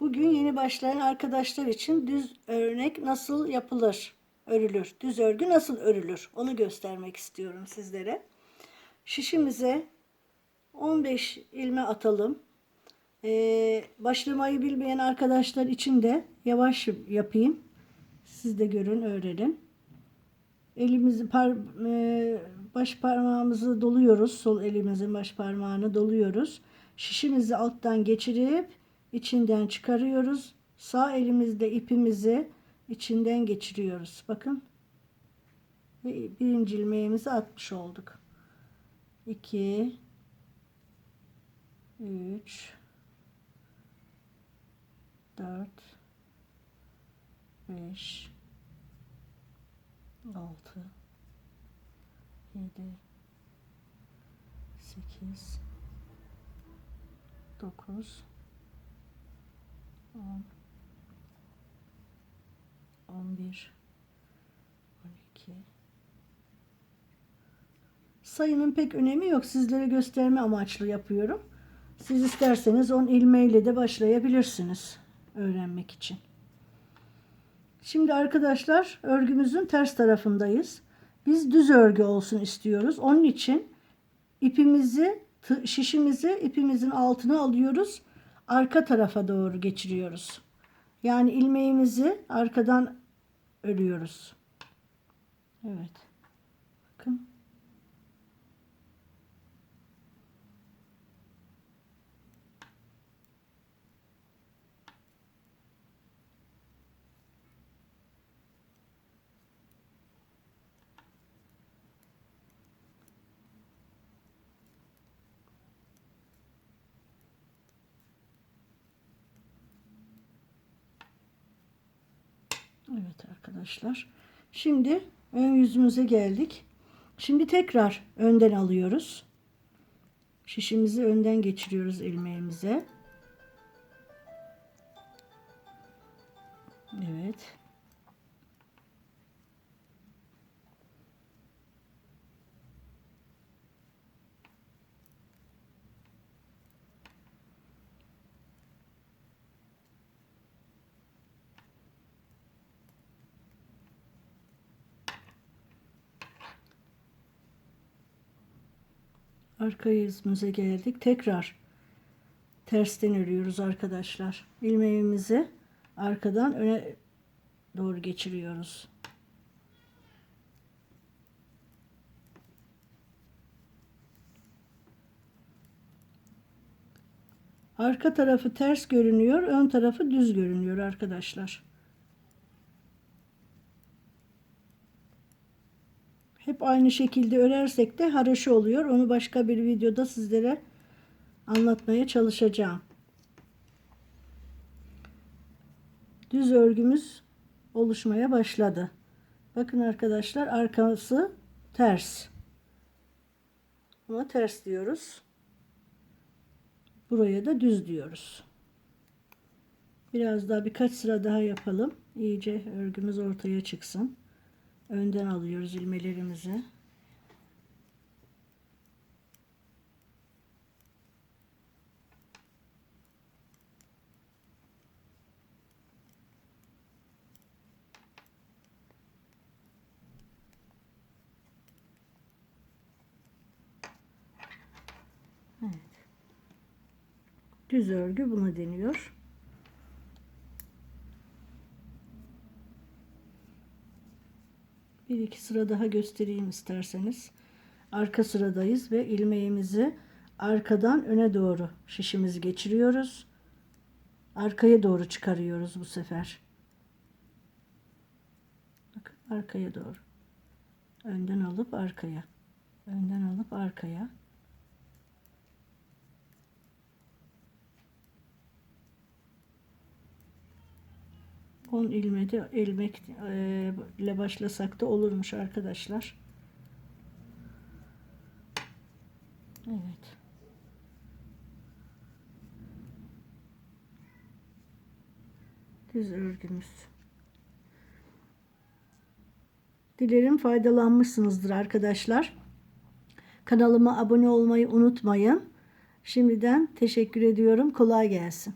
Bugün yeni başlayan arkadaşlar için düz örnek nasıl yapılır, örülür, düz örgü nasıl örülür onu göstermek istiyorum sizlere. Şişimize 15 ilme atalım. Ee, başlamayı bilmeyen arkadaşlar için de yavaş yapayım. Siz de görün, öğrenin. Elimizi par, e, baş parmağımızı doluyoruz. Sol elimizin baş parmağını doluyoruz. Şişimizi alttan geçirip içinden çıkarıyoruz. Sağ elimizde ipimizi içinden geçiriyoruz. Bakın. Ve birinci ilmeğimizi atmış olduk. 2 3 4 5 6 7 8 9 10 11 12 Sayının pek önemi yok. Sizlere gösterme amaçlı yapıyorum. Siz isterseniz 10 ilmeğiyle de başlayabilirsiniz öğrenmek için. Şimdi arkadaşlar örgümüzün ters tarafındayız. Biz düz örgü olsun istiyoruz. Onun için ipimizi şişimizi ipimizin altına alıyoruz. Arka tarafa doğru geçiriyoruz. Yani ilmeğimizi arkadan örüyoruz. Evet. Bakın. Evet arkadaşlar. Şimdi ön yüzümüze geldik. Şimdi tekrar önden alıyoruz. Şişimizi önden geçiriyoruz ilmeğimize. Evet. Arka yüzümüze geldik. Tekrar tersten örüyoruz arkadaşlar. İlmeğimizi arkadan öne doğru geçiriyoruz. Arka tarafı ters görünüyor, ön tarafı düz görünüyor arkadaşlar. Hep aynı şekilde örersek de haraşo oluyor. Onu başka bir videoda sizlere anlatmaya çalışacağım. Düz örgümüz oluşmaya başladı. Bakın arkadaşlar arkası ters. Ama ters diyoruz. Buraya da düz diyoruz. Biraz daha birkaç sıra daha yapalım. İyice örgümüz ortaya çıksın önden alıyoruz ilmelerimizi. Evet. Düz örgü buna deniyor. Bir iki sıra daha göstereyim isterseniz. Arka sıradayız ve ilmeğimizi arkadan öne doğru şişimizi geçiriyoruz. Arkaya doğru çıkarıyoruz bu sefer. Bakın arkaya doğru. Önden alıp arkaya. Önden alıp arkaya. 10 ilmede ilmek e, ile başlasak da olurmuş arkadaşlar. Evet. Düz örgümüz. Dilerim faydalanmışsınızdır arkadaşlar. Kanalıma abone olmayı unutmayın. Şimdiden teşekkür ediyorum. Kolay gelsin.